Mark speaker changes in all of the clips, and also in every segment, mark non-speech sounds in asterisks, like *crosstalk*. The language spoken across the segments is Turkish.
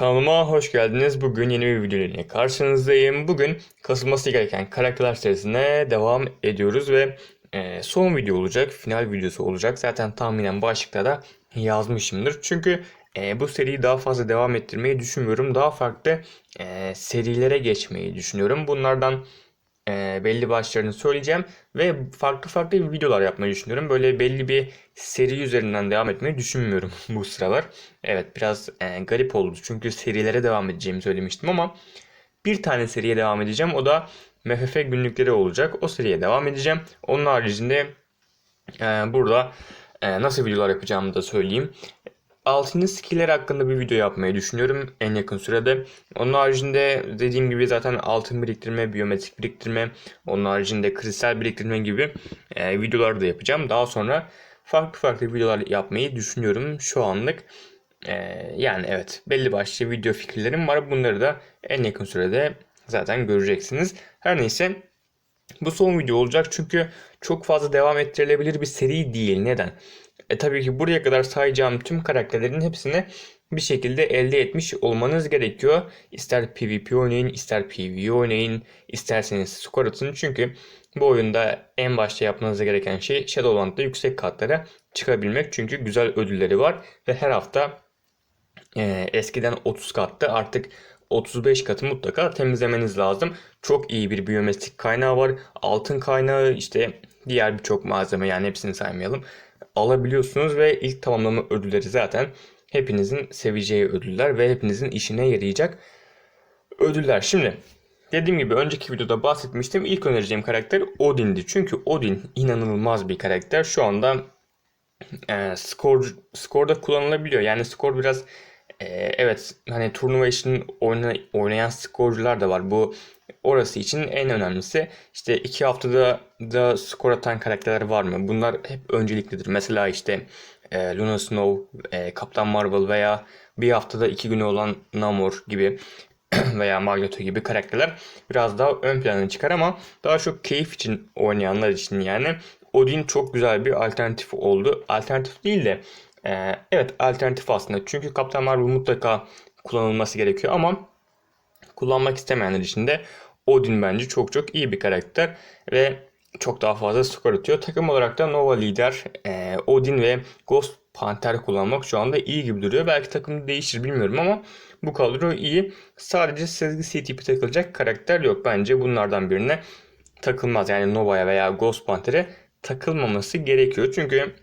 Speaker 1: Kanalıma hoş geldiniz. Bugün yeni bir video ile karşınızdayım. Bugün kasılması gereken karakterler serisine devam ediyoruz ve e, son video olacak, final videosu olacak. Zaten tahminen başlıkta da yazmışımdır. Çünkü e, bu seriyi daha fazla devam ettirmeyi düşünmüyorum. Daha farklı e, serilere geçmeyi düşünüyorum. Bunlardan e, belli başlarını söyleyeceğim ve farklı farklı videolar yapmayı düşünüyorum. Böyle belli bir seri üzerinden devam etmeyi düşünmüyorum *laughs* bu sıralar. Evet biraz e, garip oldu çünkü serilere devam edeceğimi söylemiştim ama bir tane seriye devam edeceğim. O da MFF günlükleri olacak. O seriye devam edeceğim. Onun haricinde e, burada e, nasıl videolar yapacağımı da söyleyeyim. Altıncı skiller hakkında bir video yapmayı düşünüyorum en yakın sürede. Onun haricinde dediğim gibi zaten altın biriktirme, biyometrik biriktirme, onun haricinde kristal biriktirme gibi e, videolar da yapacağım. Daha sonra farklı farklı videolar yapmayı düşünüyorum şu anlık. E, yani evet belli başlı video fikirlerim var. Bunları da en yakın sürede zaten göreceksiniz. Her neyse bu son video olacak çünkü çok fazla devam ettirilebilir bir seri değil. Neden? E tabii ki buraya kadar sayacağım tüm karakterlerin hepsini bir şekilde elde etmiş olmanız gerekiyor. İster PvP oynayın, ister PvE oynayın, isterseniz skor atın. Çünkü bu oyunda en başta yapmanız gereken şey Shadowland'da yüksek katlara çıkabilmek. Çünkü güzel ödülleri var ve her hafta e, eskiden 30 kattı artık 35 katı mutlaka temizlemeniz lazım. Çok iyi bir biyometrik kaynağı var. Altın kaynağı işte diğer birçok malzeme yani hepsini saymayalım alabiliyorsunuz ve ilk tamamlama ödülleri zaten hepinizin seveceği ödüller ve hepinizin işine yarayacak ödüller. Şimdi dediğim gibi önceki videoda bahsetmiştim. İlk önereceğim karakter Odin'di. Çünkü Odin inanılmaz bir karakter. Şu anda e, skor skorda kullanılabiliyor. Yani skor biraz e, evet hani turnuva için oyna, oynayan skorcular da var. Bu orası için en önemlisi işte iki haftada da skor atan karakterler var mı? Bunlar hep önceliklidir. Mesela işte e, Luna Snow, e, Kaptan Marvel veya bir haftada iki günü olan Namor gibi *clears throat* veya Magneto gibi karakterler biraz daha ön plana çıkar ama daha çok keyif için oynayanlar için yani Odin çok güzel bir alternatif oldu. Alternatif değil de e, evet alternatif aslında. Çünkü Kaptan Marvel mutlaka kullanılması gerekiyor ama kullanmak istemeyenler için de Odin bence çok çok iyi bir karakter ve çok daha fazla skor atıyor. Takım olarak da Nova lider e, Odin ve Ghost Panther kullanmak şu anda iyi gibi duruyor. Belki takım değişir bilmiyorum ama bu kadro iyi. Sadece sezgi C tipi takılacak karakter yok. Bence bunlardan birine takılmaz. Yani Nova'ya veya Ghost Panther'e takılmaması gerekiyor. Çünkü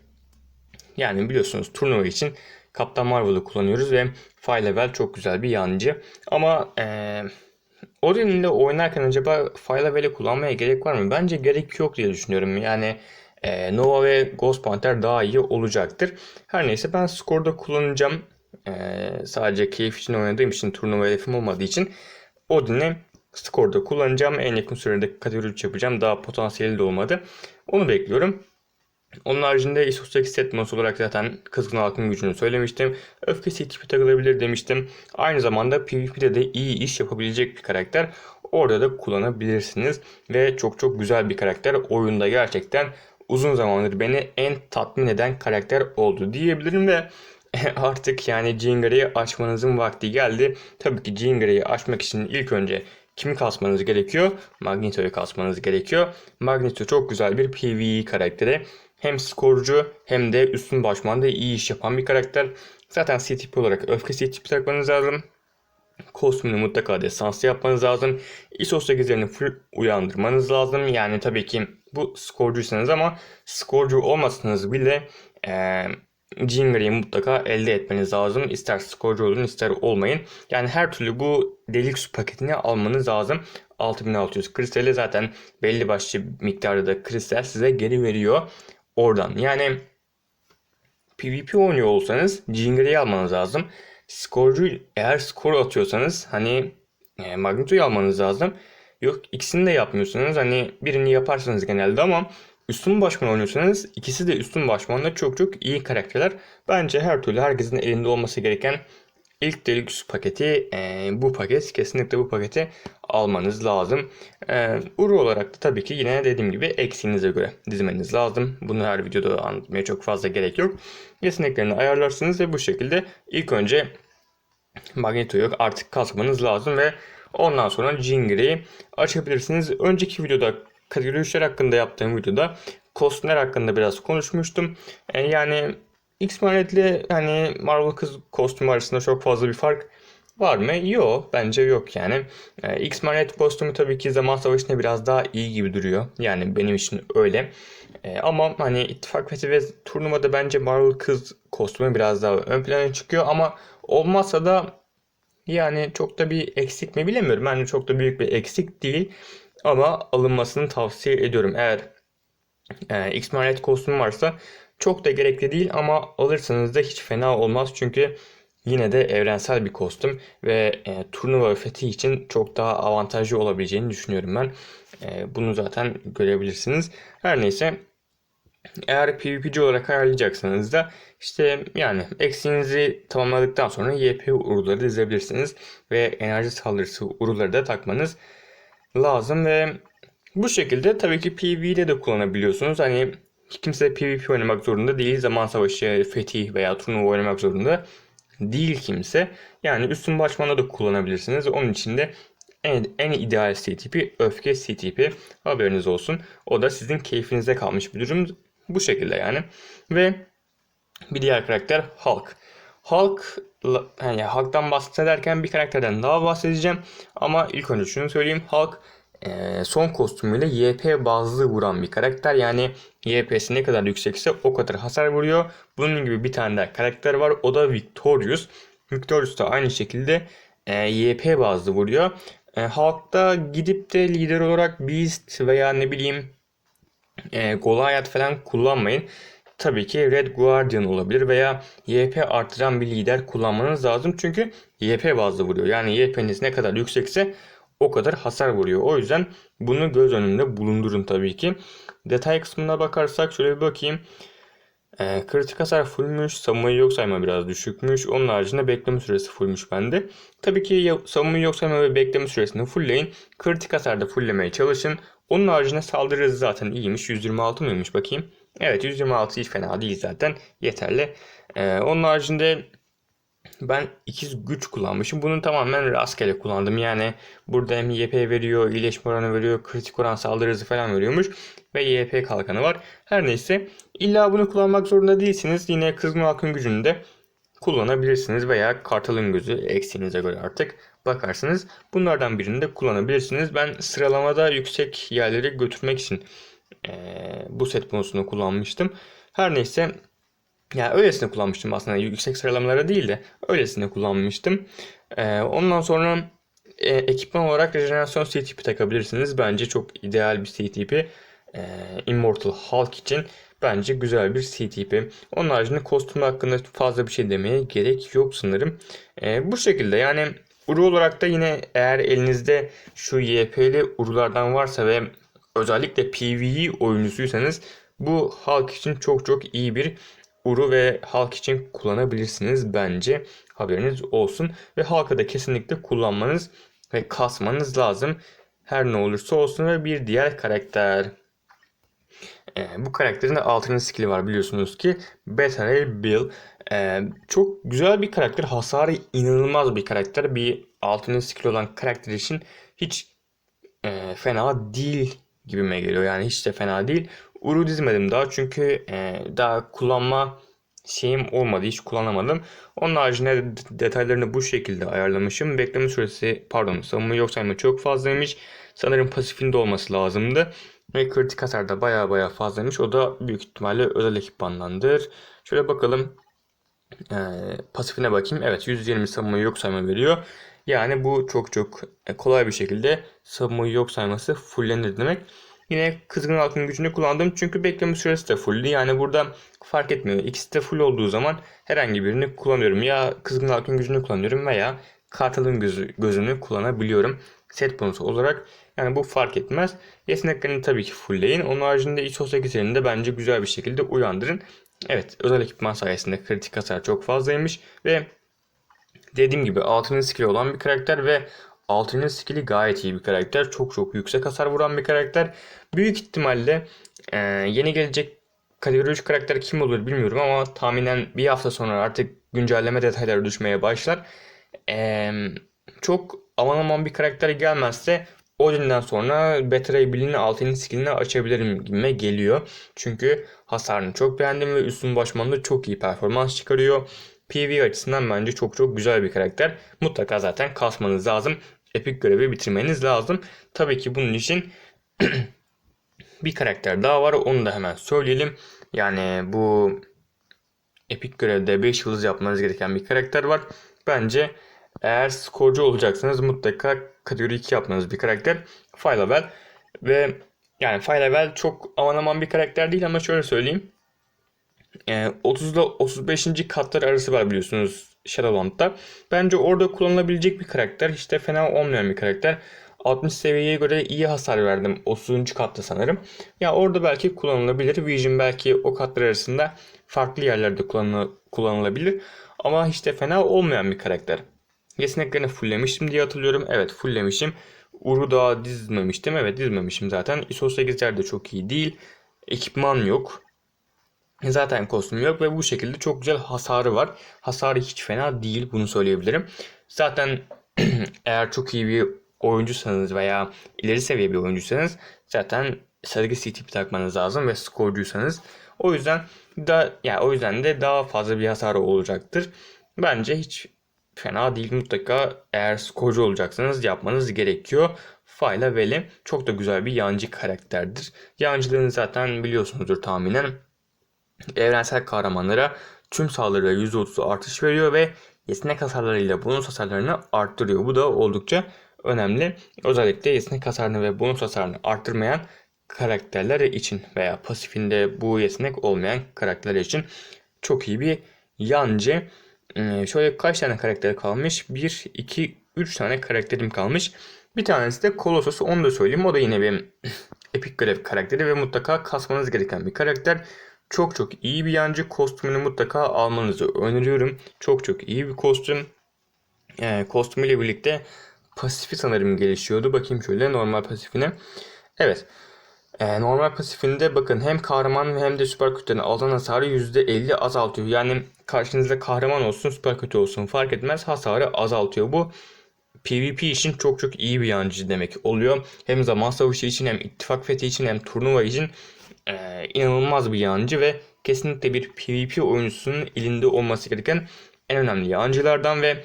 Speaker 1: yani biliyorsunuz turnuva için Kaptan Marvel'ı kullanıyoruz ve Fire Level çok güzel bir yancı. Ama eee Odin'le oynarken acaba Fire Level'i kullanmaya gerek var mı? Bence gerek yok diye düşünüyorum. Yani e, Nova ve Ghost Panther daha iyi olacaktır. Her neyse ben skorda kullanacağım. E, sadece keyif için oynadığım için turnuva hedefim olmadığı için Odin'i skorda kullanacağım. En yakın sürede kategori 3 yapacağım. Daha potansiyeli de olmadı. Onu bekliyorum. Onun haricinde ISO set mouse olarak zaten kızgın halkın gücünü söylemiştim. Öfke tipi takılabilir demiştim. Aynı zamanda PvP'de de iyi iş yapabilecek bir karakter. Orada da kullanabilirsiniz. Ve çok çok güzel bir karakter. Oyunda gerçekten uzun zamandır beni en tatmin eden karakter oldu diyebilirim ve *laughs* artık yani Jingare'yi açmanızın vakti geldi. Tabii ki Jingare'yi açmak için ilk önce kimi kasmanız gerekiyor? Magneto'yu kasmanız gerekiyor. Magneto çok güzel bir PvE karakteri. Hem skorcu hem de üstün başmanda iyi iş yapan bir karakter. Zaten C tipi olarak öfke C tipi takmanız lazım. Kostümünü mutlaka desanslı yapmanız lazım. ISO 8'lerini full uyandırmanız lazım. Yani tabii ki bu skorcuysanız ama skorcu olmasanız bile e, Jinger'i mutlaka elde etmeniz lazım. İster skorcu olun ister olmayın. Yani her türlü bu Deluxe paketini almanız lazım. 6600 kristali zaten belli başlı miktarda da kristal size geri veriyor oradan. Yani PvP oynuyor olsanız Jinger'i almanız lazım. Skorcu eğer skor atıyorsanız hani e, Magneto'yu almanız lazım. Yok ikisini de yapmıyorsanız hani birini yaparsanız genelde ama üstün başman oynuyorsanız ikisi de üstün başmanla çok çok iyi karakterler. Bence her türlü herkesin elinde olması gereken İlk Deluxe paketi e, bu paket. Kesinlikle bu paketi almanız lazım. E, Uru olarak da tabii ki yine dediğim gibi eksiğinize göre dizmeniz lazım. Bunu her videoda anlatmaya çok fazla gerek yok. Yeteneklerini ayarlarsınız ve bu şekilde ilk önce Magneto yok. Artık kasmanız lazım ve ondan sonra Jinger'i açabilirsiniz. Önceki videoda kategori 3'ler hakkında yaptığım videoda kostümler hakkında biraz konuşmuştum. E, yani X-Men ile hani Marvel kız kostümü arasında çok fazla bir fark var mı? Yok. Bence yok yani. E, X-Men Red kostümü tabii ki zaman savaşında biraz daha iyi gibi duruyor. Yani benim için öyle. E, ama hani ittifak fethi ve turnuvada bence Marvel kız kostümü biraz daha ön plana çıkıyor ama olmazsa da yani çok da bir eksik mi bilemiyorum. Bence çok da büyük bir eksik değil. Ama alınmasını tavsiye ediyorum. Eğer e, X-Men Red kostümü varsa çok da gerekli değil ama alırsanız da hiç fena olmaz. Çünkü yine de evrensel bir kostüm ve e, turnuva fethi için çok daha avantajlı olabileceğini düşünüyorum ben. E, bunu zaten görebilirsiniz. Her neyse eğer PvP'ci olarak ayarlayacaksanız da işte yani eksiğinizi tamamladıktan sonra YP uruları dizebilirsiniz ve enerji saldırısı uruları da takmanız lazım ve bu şekilde tabii ki PvE'de de kullanabiliyorsunuz. Hani kimse PvP oynamak zorunda değil. Zaman savaşı, fetih veya turnuva oynamak zorunda değil kimse. Yani üstün başmanda da kullanabilirsiniz. Onun için de en, en ideal C tipi öfke C tipi. Haberiniz olsun. O da sizin keyfinize kalmış bir durum. Bu şekilde yani. Ve bir diğer karakter Hulk. Hulk yani Hulk'tan bahsederken bir karakterden daha bahsedeceğim. Ama ilk önce şunu söyleyeyim. Hulk e, son kostümüyle YP bazlı vuran bir karakter. Yani YP'si ne kadar yüksekse o kadar hasar vuruyor. Bunun gibi bir tane daha karakter var. O da Victorious. Victorious da aynı şekilde e, YP bazlı vuruyor. E, Hulk'ta gidip de lider olarak Beast veya ne bileyim e, Goliath falan kullanmayın. Tabii ki Red Guardian olabilir veya YP artıran bir lider kullanmanız lazım. Çünkü YP bazlı vuruyor. Yani YP'niz ne kadar yüksekse o kadar hasar vuruyor. O yüzden bunu göz önünde bulundurun tabii ki. Detay kısmına bakarsak şöyle bir bakayım. E, kritik hasar fullmüş. Savunmayı yok sayma biraz düşükmüş. Onun haricinde bekleme süresi fullmüş bende. Tabii ki savunmayı yok sayma ve bekleme süresini fullleyin. Kritik hasarda fulllemeye çalışın. Onun haricinde saldırı hızı zaten iyiymiş. 126 mıymış bakayım. Evet 126 hiç fena değil zaten. Yeterli. Ee, onun haricinde ben ikiz güç kullanmışım. Bunu tamamen rastgele kullandım. Yani burada hem YP veriyor, iyileşme oranı veriyor, kritik oran saldırı hızı falan veriyormuş. Ve YP kalkanı var. Her neyse illa bunu kullanmak zorunda değilsiniz. Yine kızgın halkın gücünü de kullanabilirsiniz veya kartalın gözü eksiğinize göre artık bakarsınız. Bunlardan birini de kullanabilirsiniz. Ben sıralamada yüksek yerleri götürmek için e, bu set bonusunu kullanmıştım. Her neyse yani öylesine kullanmıştım aslında yüksek sıralamalara değil de öylesine kullanmıştım. E, ondan sonra e, ekipman olarak rejenerasyon C tipi takabilirsiniz. Bence çok ideal bir C tipi. E, Immortal Hulk için bence güzel bir C tipi. Onun haricinde kostüm hakkında fazla bir şey demeye gerek yok sanırım. E, bu şekilde yani Uru olarak da yine eğer elinizde şu YP'li urulardan varsa ve özellikle PvE oyuncusuysanız bu halk için çok çok iyi bir uru ve halk için kullanabilirsiniz bence. Haberiniz olsun. Ve halka da kesinlikle kullanmanız ve kasmanız lazım. Her ne olursa olsun ve bir diğer karakter. Ee, bu karakterin de altının skill'i var biliyorsunuz ki. Better Bill. Ee, çok güzel bir karakter. Hasarı inanılmaz bir karakter. Bir altının skill olan karakter için hiç e, fena değil gibime geliyor. Yani hiç de fena değil. Uru dizmedim daha çünkü e, daha kullanma şeyim olmadı. Hiç kullanamadım. Onun haricinde detaylarını bu şekilde ayarlamışım. Bekleme süresi pardon savunma yok sayma çok fazlaymış. Sanırım pasifinde olması lazımdı. Ve kritik hasar da baya baya fazlaymış. O da büyük ihtimalle özel ekipmandandır. Şöyle bakalım. Ee, pasifine bakayım. Evet 120 savunma yok sayma veriyor. Yani bu çok çok e, kolay bir şekilde savunmayı yok sayması fullenir demek. Yine kızgın halkın gücünü kullandım çünkü bekleme süresi de fulldü. Yani burada fark etmiyor. İkisi de full olduğu zaman herhangi birini kullanıyorum. Ya kızgın halkın gücünü kullanıyorum veya kartalın gözü, gözünü kullanabiliyorum. Set bonusu olarak yani bu fark etmez. Yeteneklerini tabii ki fullleyin. Onun haricinde ISO8'lerini de bence güzel bir şekilde uyandırın. Evet özel ekipman sayesinde kritik hasar çok fazlaymış ve dediğim gibi altının skill olan bir karakter ve altının skill'i gayet iyi bir karakter. Çok çok yüksek hasar vuran bir karakter. Büyük ihtimalle e, yeni gelecek kategori 3 karakter kim olur bilmiyorum ama tahminen bir hafta sonra artık güncelleme detayları düşmeye başlar. eee, çok aman aman bir karakter gelmezse Odin'den sonra Betray'ı bilini altının skillini açabilirim gibime geliyor. Çünkü hasarını çok beğendim ve üstün başmanda çok iyi performans çıkarıyor. PV açısından bence çok çok güzel bir karakter. Mutlaka zaten kasmanız lazım. Epik görevi bitirmeniz lazım. Tabii ki bunun için *clears throat* bir karakter daha var. Onu da hemen söyleyelim. Yani bu epik görevde 5 yıldız yapmanız gereken bir karakter var. Bence eğer skorcu olacaksanız mutlaka kategori 2 yapmanız bir karakter. Filevel ve yani Filevel çok aman aman bir karakter değil ama şöyle söyleyeyim. Ee, 30 ile 35. katlar arası var biliyorsunuz Shadowland'da. Bence orada kullanılabilecek bir karakter. Hiç de fena olmayan bir karakter. 60 seviyeye göre iyi hasar verdim. 30. katta sanırım. Ya orada belki kullanılabilir. Vision belki o katlar arasında farklı yerlerde kullanı- kullanılabilir. Ama hiç de fena olmayan bir karakter. Yeteneklerini fulllemiştim diye hatırlıyorum. Evet fulllemişim. Uru daha dizmemiştim. Evet dizmemişim zaten. ISO 8'ler de çok iyi değil. Ekipman yok. Zaten kostüm yok ve bu şekilde çok güzel hasarı var. Hasarı hiç fena değil bunu söyleyebilirim. Zaten *clears throat* eğer çok iyi bir oyuncusanız veya ileri seviye bir oyuncusanız zaten sargı CTP takmanız lazım ve skorcuysanız. O yüzden da ya o yüzden de daha fazla bir hasarı olacaktır. Bence hiç fena değil mutlaka eğer skorcu olacaksanız yapmanız gerekiyor. Fayla Veli çok da güzel bir yancı karakterdir. Yancılığını zaten biliyorsunuzdur tahminen evrensel kahramanlara tüm saldırıda %30 artış veriyor ve yetenek hasarlarıyla bonus hasarlarını arttırıyor. Bu da oldukça önemli. Özellikle yetenek hasarını ve bonus hasarını arttırmayan karakterler için veya pasifinde bu yetenek olmayan karakterler için çok iyi bir yancı. Ee, Şöyle kaç tane karakter kalmış? 1, 2, 3 tane karakterim kalmış. Bir tanesi de Colossus onu da söyleyeyim. O da yine benim *clears throat* epik görev karakteri ve mutlaka kasmanız gereken bir karakter. Çok çok iyi bir yancı kostümünü mutlaka almanızı öneriyorum. Çok çok iyi bir kostüm. Ee, kostümüyle birlikte pasifi sanırım gelişiyordu. Bakayım şöyle normal pasifine. Evet. Ee, normal pasifinde bakın hem kahraman hem de süper kötülerin alan hasarı %50 azaltıyor. Yani karşınızda kahraman olsun süper kötü olsun fark etmez hasarı azaltıyor. Bu PvP için çok çok iyi bir yancı demek oluyor. Hem zaman savaşı için hem ittifak fethi için hem turnuva için e, inanılmaz bir yancı ve kesinlikle bir PvP oyuncusunun elinde olması gereken en önemli yancılardan ve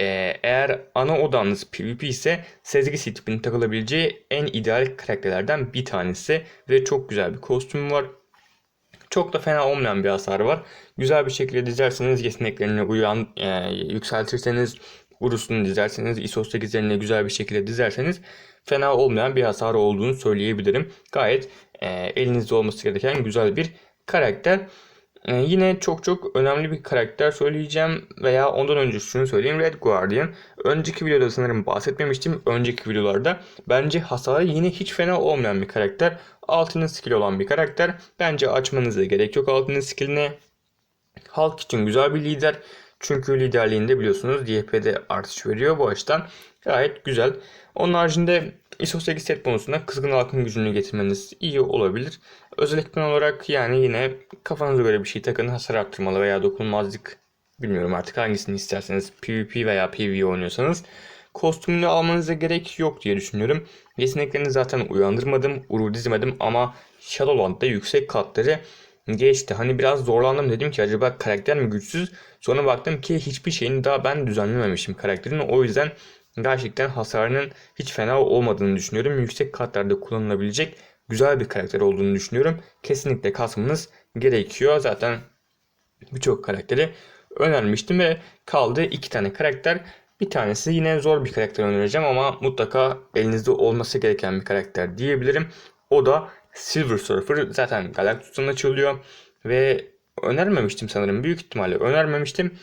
Speaker 1: e, eğer ana odanız PvP ise sezgi tipinin takılabileceği en ideal karakterlerden bir tanesi ve çok güzel bir kostüm var. Çok da fena olmayan bir hasar var. Güzel bir şekilde dizerseniz yeteneklerini uyan, e, yükseltirseniz Urus'unu dizerseniz ISO 8'lerini güzel bir şekilde dizerseniz fena olmayan bir hasar olduğunu söyleyebilirim. Gayet e, elinizde olması gereken güzel bir karakter. E, yine çok çok önemli bir karakter söyleyeceğim veya ondan önce şunu söyleyeyim Red Guardian. Önceki videoda sanırım bahsetmemiştim. Önceki videolarda bence hasarı yine hiç fena olmayan bir karakter. Altının skill olan bir karakter. Bence açmanıza gerek yok altının skilline. Halk için güzel bir lider. Çünkü liderliğinde biliyorsunuz DP'de artış veriyor. Bu açıdan gayet güzel. Onun haricinde ISO 8 set bonusuna kızgın halkın gücünü getirmeniz iyi olabilir. Özel ekipman olarak yani yine kafanıza göre bir şey takın. Hasar arttırmalı veya dokunulmazlık bilmiyorum artık hangisini isterseniz PvP veya PvE oynuyorsanız kostümünü almanıza gerek yok diye düşünüyorum. Yeteneklerini zaten uyandırmadım, uru dizmedim ama Shadowland'da yüksek katları geçti. Hani biraz zorlandım dedim ki acaba karakter mi güçsüz? Sonra baktım ki hiçbir şeyini daha ben düzenlememişim karakterin. O yüzden gerçekten hasarının hiç fena olmadığını düşünüyorum. Yüksek katlarda kullanılabilecek güzel bir karakter olduğunu düşünüyorum. Kesinlikle kasmanız gerekiyor. Zaten birçok karakteri önermiştim ve kaldı iki tane karakter. Bir tanesi yine zor bir karakter önereceğim ama mutlaka elinizde olması gereken bir karakter diyebilirim. O da Silver Surfer zaten Galactus'tan açılıyor ve önermemiştim sanırım. Büyük ihtimalle önermemiştim.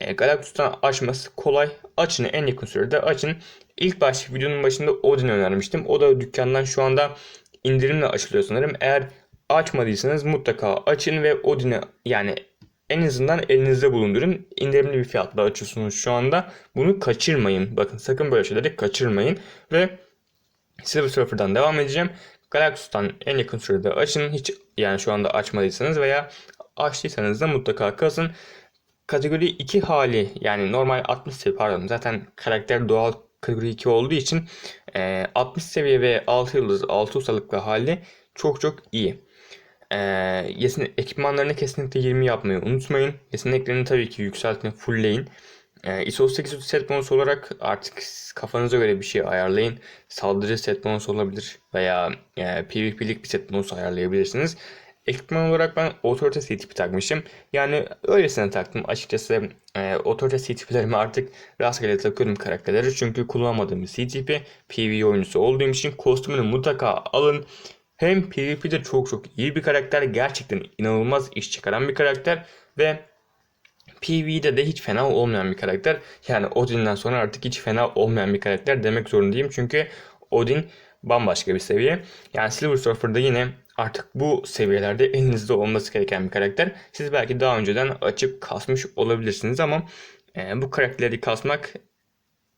Speaker 1: E, Galactus'tan açması kolay. Açın en yakın sürede açın. İlk baş videonun başında Odin önermiştim. O da dükkandan şu anda indirimle açılıyor sanırım. Eğer açmadıysanız mutlaka açın ve Odin'i yani en azından elinizde bulundurun. İndirimli bir fiyatla açıyorsunuz şu anda. Bunu kaçırmayın. Bakın sakın böyle şeyleri kaçırmayın. Ve Silver Surfer'dan devam edeceğim. Galactus'tan en yakın sürede açın. Hiç yani şu anda açmadıysanız veya açtıysanız da mutlaka kasın. Kategori 2 hali yani normal 60 seviye pardon zaten karakter doğal kategori 2 olduğu için e, 60 seviye ve 6 yıldız 6 ustalıklı hali çok çok iyi. E, yesin, ekipmanlarını kesinlikle 20 yapmayı unutmayın. Yeteneklerini tabii ki yükseltin, fullleyin. E, ISO 800 set bonus olarak artık kafanıza göre bir şey ayarlayın. Saldırı set bonus olabilir veya e, PvP'lik bir set bonus ayarlayabilirsiniz. Ekipman olarak ben otorite C tipi takmışım. Yani öylesine taktım. Açıkçası e, otorite C tiplerimi artık rastgele takıyorum karakterleri. Çünkü kullanmadığım bir C tipi. PvE oyuncusu olduğum için kostümünü mutlaka alın. Hem PvP'de çok çok iyi bir karakter. Gerçekten inanılmaz iş çıkaran bir karakter. Ve PvE'de de hiç fena olmayan bir karakter. Yani Odin'den sonra artık hiç fena olmayan bir karakter demek zorundayım. Çünkü Odin bambaşka bir seviye. Yani Silver Surfer'da yine artık bu seviyelerde elinizde olması gereken bir karakter. Siz belki daha önceden açıp kasmış olabilirsiniz ama e, bu karakteri kasmak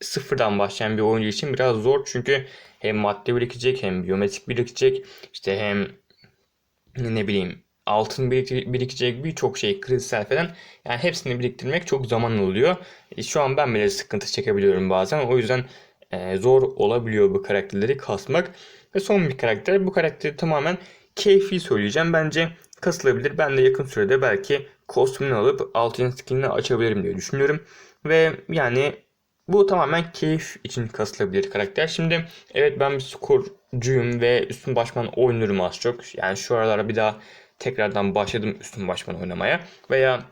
Speaker 1: sıfırdan başlayan bir oyuncu için biraz zor. Çünkü hem madde birikecek hem biyometrik birikecek. işte hem ne bileyim altın birikecek birçok şey kristal falan. Yani hepsini biriktirmek çok zaman oluyor. E, şu an ben bile sıkıntı çekebiliyorum bazen. O yüzden e, zor olabiliyor bu karakterleri kasmak. Ve son bir karakter. Bu karakteri tamamen keyfi söyleyeceğim. Bence kasılabilir. Ben de yakın sürede belki kostümünü alıp altın skinini açabilirim diye düşünüyorum. Ve yani bu tamamen keyif için kasılabilir karakter. Şimdi evet ben bir skorcuyum ve üstün başman oynuyorum az çok. Yani şu aralara bir daha tekrardan başladım üstün başman oynamaya. Veya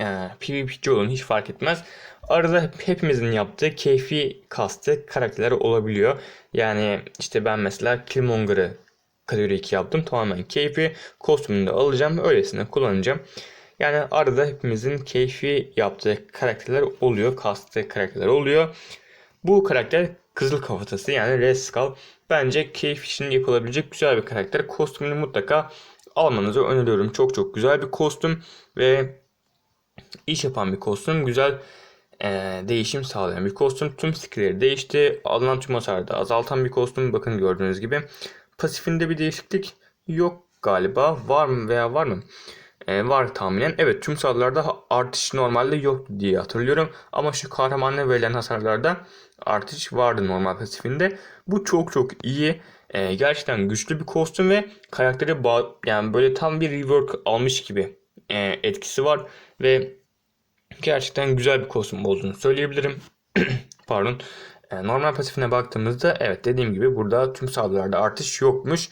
Speaker 1: e, PvP'ci olun hiç fark etmez. Arada hepimizin yaptığı keyfi kastı karakterler olabiliyor. Yani işte ben mesela Killmonger'ı kategori 2 yaptım. Tamamen keyfi. Kostümünü de alacağım. Öylesine kullanacağım. Yani arada hepimizin keyfi yaptığı karakterler oluyor. Kastığı karakterler oluyor. Bu karakter Kızıl Kafatası yani Red Skull. Bence keyif için yapılabilecek güzel bir karakter. Kostümünü mutlaka almanızı öneriyorum. Çok çok güzel bir kostüm ve iş yapan bir kostüm. Güzel e, değişim sağlayan bir kostüm. Tüm skillleri değişti. Alınan tüm hasarı da azaltan bir kostüm. Bakın gördüğünüz gibi. Pasifinde bir değişiklik yok galiba. Var mı veya var mı? Ee, var tahminen. Evet tüm saldırılarda artış normalde yok diye hatırlıyorum. Ama şu kahramanla verilen hasarlarda artış vardı normal pasifinde. Bu çok çok iyi. Ee, gerçekten güçlü bir kostüm ve karakteri yani böyle tam bir rework almış gibi e, etkisi var. Ve gerçekten güzel bir kostüm olduğunu söyleyebilirim. *clears throat* Pardon. E, normal pasifine baktığımızda evet dediğim gibi burada tüm saldırılarda artış yokmuş.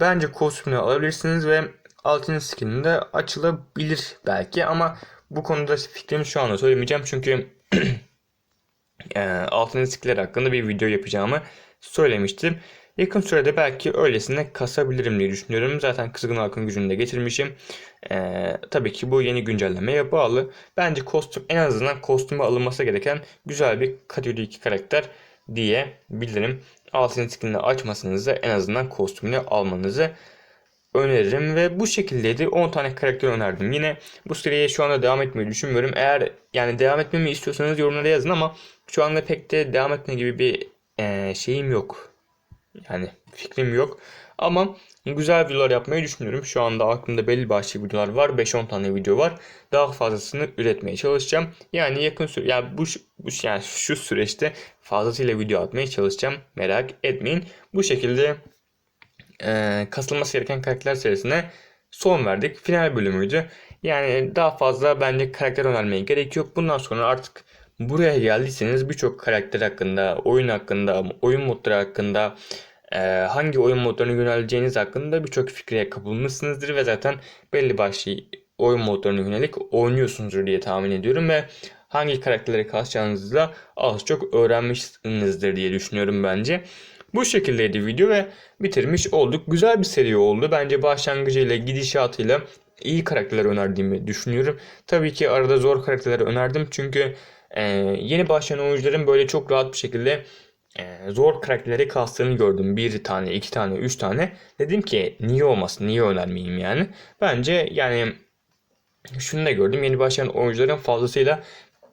Speaker 1: Bence kostümünü alabilirsiniz ve altın skininde de açılabilir belki ama bu konuda fikrimi şu anda söylemeyeceğim çünkü *clears throat* e, altın skinler hakkında bir video yapacağımı söylemiştim. Yakın sürede belki öylesine kasabilirim diye düşünüyorum. Zaten kızgın halkın gücünü de getirmişim. Ee, tabii ki bu yeni güncellemeye bağlı. Bence kostüm en azından kostüme alınması gereken güzel bir kategori 2 karakter diyebilirim. Altın skinini açmasınızı en azından kostümünü almanızı öneririm ve bu şekildeydi 10 tane karakter önerdim. Yine bu seriye şu anda devam etmeyi düşünmüyorum. Eğer yani devam etmemi istiyorsanız yorumlara yazın ama şu anda pek de devam etme gibi bir e, şeyim yok. Yani fikrim yok. Ama güzel videolar yapmayı düşünüyorum. Şu anda aklımda belli başlı videolar var. 5-10 tane video var. Daha fazlasını üretmeye çalışacağım. Yani yakın süre yani bu, bu yani şu süreçte fazlasıyla video atmaya çalışacağım. Merak etmeyin. Bu şekilde e, kasılması gereken karakter serisine son verdik. Final bölümüydü. Yani daha fazla bence karakter önermeye gerek yok. Bundan sonra artık buraya geldiyseniz birçok karakter hakkında, oyun hakkında, oyun modları hakkında, hangi oyun modlarına yöneleceğiniz hakkında birçok fikre kapılmışsınızdır ve zaten belli başlı oyun modlarına yönelik oynuyorsunuzdur diye tahmin ediyorum ve hangi karakterleri kasacağınızı da az çok öğrenmişsinizdir diye düşünüyorum bence. Bu şekildeydi video ve bitirmiş olduk. Güzel bir seri oldu. Bence başlangıcıyla, gidişatıyla iyi karakterler önerdiğimi düşünüyorum. Tabii ki arada zor karakterler önerdim çünkü e, yeni başlayan oyuncuların böyle çok rahat bir şekilde e, zor karakterleri kastığını gördüm. Bir tane, iki tane, üç tane. Dedim ki niye olmasın, niye önermeyeyim yani. Bence yani şunu da gördüm. Yeni başlayan oyuncuların fazlasıyla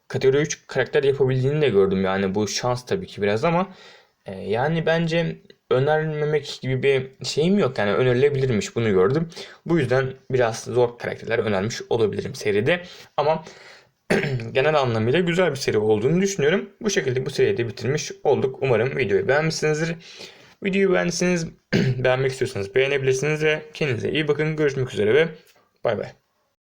Speaker 1: kategori 3 karakter yapabildiğini de gördüm. Yani bu şans tabii ki biraz ama e, yani bence önermemek gibi bir şeyim yok. Yani önerilebilirmiş bunu gördüm. Bu yüzden biraz zor karakterler önermiş olabilirim seride. Ama *clears throat* genel anlamıyla güzel bir seri olduğunu düşünüyorum. Bu şekilde bu seriyi de bitirmiş olduk. Umarım videoyu beğenmişsinizdir. Videoyu beğendiyseniz *clears throat* beğenmek istiyorsanız beğenebilirsiniz ve kendinize iyi bakın. Görüşmek üzere ve bay bay.